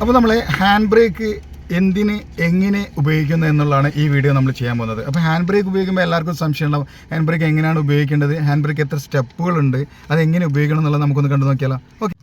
അപ്പോൾ നമ്മൾ hand break എന്തിന് എങ്ങനെ ഉപയോഗിക്കുന്നു എന്നുള്ളതാണ് ഈ വീഡിയോ നമ്മൾ ചെയ്യാൻ പോകുന്നത്. അപ്പോൾ ഹാൻഡ് ബ്രേക്ക് ഉപയോഗിക്കുമ്പോൾ എല്ലാവർക്കും സംശയമുണ്ടാവും ഹാൻഡ് ബ്രേക്ക് എങ്ങനെയാണ് ഉപയോഗിക്കേണ്ടത്? ഹാൻഡ് ബ്രേക്ക് എത്ര സ്റ്റെപ്പുകളുണ്ട് അത് എങ്ങനെ ഉപയോഗിക്കണം എന്നുള്ളത് നമുക്കൊന്ന് കണ്ടു നോക്കിയാലോ. ഓക്കെ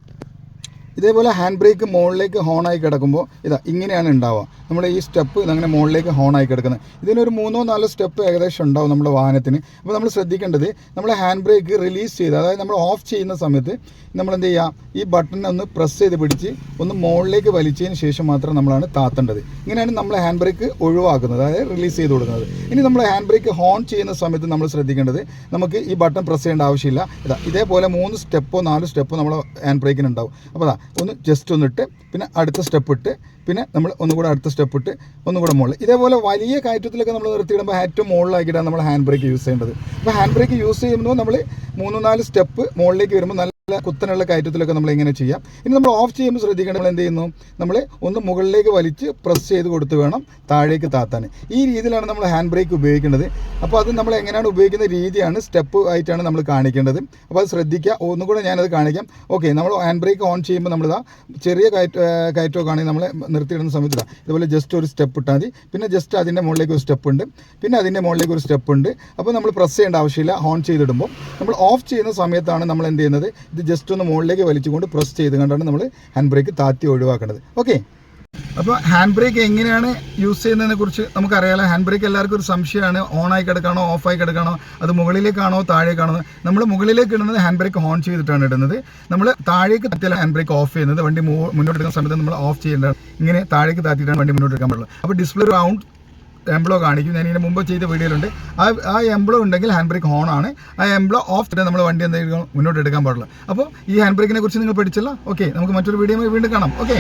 ഇതേപോലെ ഹാൻഡ് ബ്രേക്ക് മുകളിലേക്ക് ഹോണായി കിടക്കുമ്പോൾ ഇതാ ഇങ്ങനെയാണ് ഉണ്ടാവുക നമ്മുടെ ഈ സ്റ്റെപ്പ് ഇതങ്ങനെ മുകളിലേക്ക് ഹോണായി കിടക്കുന്നത് ഇതിനൊരു മൂന്നോ നാലോ സ്റ്റെപ്പ് ഏകദേശം ഉണ്ടാവും നമ്മുടെ വാഹനത്തിന്. അപ്പോൾ നമ്മൾ ശ്രദ്ധിക്കേണ്ടത് നമ്മൾ ഹാൻഡ് ബ്രേക്ക് റിലീസ് ചെയ്ത് അതായത് നമ്മൾ ഓഫ് ചെയ്യുന്ന സമയത്ത് നമ്മൾ എന്ത് ചെയ്യുക ഈ ബട്ടൺ ഒന്ന് പ്രസ് ചെയ്ത് പിടിച്ച് ഒന്ന് മുകളിലേക്ക് വലിച്ചതിന് ശേഷം മാത്രം നമ്മളാണ് താത്തേണ്ടത്. ഇങ്ങനെയാണ് നമ്മൾ ഹാൻഡ് ബ്രേക്ക് ഒഴിവാക്കുന്നത് അതായത് റിലീസ് ചെയ്ത് കൊടുക്കുന്നത്. ഇനി നമ്മൾ ഹാൻഡ് ബ്രേക്ക് ഹോൺ ചെയ്യുന്ന സമയത്ത് നമ്മൾ ശ്രദ്ധിക്കേണ്ടത് നമുക്ക് ഈ ബട്ടൺ പ്രസ് ചെയ്യേണ്ട ആവശ്യമില്ല. ഇതാ ഇതേപോലെ മൂന്ന് സ്റ്റെപ്പോ നാല് സ്റ്റെപ്പോ നമ്മൾ ഹാൻഡ് ബ്രേക്കിന് ഉണ്ടാവും അപ്പോൾ അതാ ഒന്ന് ജസ്റ്റ് ഒന്നിട്ട് പിന്നെ അടുത്ത സ്റ്റെപ്പ് ഇട്ട് പിന്നെ നമ്മൾ ഒന്നുകൂടെ അടുത്ത സ്റ്റെപ്പ് ഇട്ട് ഒന്നുകൂടെ മുകളിൽ. ഇതേപോലെ വലിയ കയറ്റത്തിലൊക്കെ നമ്മൾ നിർത്തിയിടുമ്പോൾ ഏറ്റവും മുകളിലാക്കിയിട്ടാണ് നമ്മൾ ഹാൻഡ് ബ്രേക്ക് യൂസ് ചെയ്യേണ്ടത്. അപ്പോൾ ഹാൻഡ് ബ്രേക്ക് യൂസ് ചെയ്യുമ്പോൾ നമ്മൾ മൂന്ന് നാല് സ്റ്റെപ്പ് മുകളിലേക്ക് വരുമ്പോൾ നല്ല കുത്തനുള്ള കയറ്റത്തിലൊക്കെ നമ്മൾ എങ്ങനെ ചെയ്യാം. ഇനി നമ്മൾ ഓഫ് ചെയ്യുമ്പോൾ ശ്രദ്ധിക്കേണ്ടത് നമ്മൾ എന്ത് ചെയ്യുന്നു? നമ്മൾ ഒന്ന് മുകളിലേക്ക് വലിച്ച് പ്രസ് ചെയ്ത് കൊടുത്ത് വേണം താഴേക്ക് താത്താൻ. ഈ രീതിയിലാണ് നമ്മൾ ഹാൻഡ് ബ്രേക്ക് ഉപയോഗിക്കേണ്ടത്. അപ്പോൾ അത് നമ്മൾ എങ്ങനെയാണ് ഉപയോഗിക്കുന്ന രീതിയാണ് സ്റ്റെപ്പ് ആയിട്ടാണ് നമ്മൾ കാണിക്കേണ്ടത്. അപ്പോൾ അത് ശ്രദ്ധിക്കുക. ഒന്നുകൂടെ ഞാനത് കാണിക്കാം. ഓക്കെ നമ്മൾ ഹാൻഡ് ബ്രേക്ക് ഓൺ ചെയ്യുമ്പോൾ നമ്മളിതാ ചെറിയ കയറ്റ കയറ്റമൊക്കെ ആണെങ്കിൽ നമ്മൾ നിർത്തിയിടുന്ന സമയത്ത് ഇതാ ഇതുപോലെ ജസ്റ്റ് ഒരു സ്റ്റെപ്പ് ഇട്ടാൽ മതി. പിന്നെ ജസ്റ്റ് അതിന്റെ മുകളിലേക്ക് ഒരു സ്റ്റെപ്പ് ഉണ്ട്. പിന്നെ അതിന്റെ മുകളിലേക്ക് ഒരു സ്റ്റെപ്പ് ഉണ്ട്. അപ്പോൾ നമ്മൾ പ്രസ് ചെയ്യേണ്ട ആവശ്യമില്ല. ഓൺ ചെയ്തിടുമ്പോൾ. നമ്മൾ ഓഫ് ചെയ്യുന്ന സമയത്താണ് നമ്മൾ എന്ത് ചെയ്യുന്നത്? ഇത് ജസ്റ്റ് ഒന്ന് മുകളിലേക്ക് വലിച്ചുകൊണ്ട് പ്രസ് ചെയ്ത് കണ്ടാണ് നമ്മൾ ഹാൻഡ് ബ്രേക്ക് താത്തി ഒഴിവാക്കേണ്ടത്. ഓക്കെ അപ്പോൾ ഹാൻഡ് ബ്രേക്ക് എങ്ങനെയാണ് യൂസ് ചെയ്യുന്നതിനെ കുറിച്ച് നമുക്കറിയാലോ. ഹാൻഡ് ബ്രേക്ക് എല്ലാവർക്കും ഒരു സംശയമാണ്. ഓൺ ആയി കിടക്കണോ ഓഫ് ആയി കിടക്കണോ അത് മുകളിലേക്കാണോ താഴേക്കാണോ? നമ്മൾ മുകളിലേക്ക് ഇടുന്നത് ഹാൻഡ് ബ്രേക്ക് ഓൺ ചെയ്തിട്ടാണ് ഇടുന്നത്. നമ്മൾ താഴേക്ക് താത്തിയാൽ ഹാൻഡ് ബ്രേക്ക് ഓഫ് ചെയ്യുന്നത്. വണ്ടി മുന്നോട്ട് എടുക്കുന്ന സമയത്ത് നമ്മൾ ഓഫ് ചെയ്യേണ്ടതാണ്. ഇങ്ങനെ താഴേക്ക് താത്തിയിട്ടാണ് വണ്ടി മുന്നോട്ട് എടുക്കാൻ പാടുള്ളൂ അപ്പോൾ ഡിസ്പ്ലേ റൗണ്ട് എംബ്ലോ കാണിക്കും ഞാൻ ഇതിന് മുമ്പ് ചെയ്ത വീഡിയോയിലുണ്ട്. ആ ആ എംബ്ലോ ഉണ്ടെങ്കിൽ ഹാൻഡ് ബ്രേക്ക് ഓൺ ആണ്. ആ എംബ്ലോ ഓഫ് തന്നെ നമ്മൾ വണ്ടി എന്തെങ്കിലും മുന്നോട്ട് എടുക്കാൻ പാടില്ല അപ്പോൾ ഈ ഹാൻഡ് ബ്രേക്കിനെ കുറിച്ച് നിങ്ങൾ പഠിച്ചല്ലോ? ഓക്കെ നമുക്ക് മറ്റൊരു വീഡിയോ വീണ്ടും കാണാം. ഓക്കെ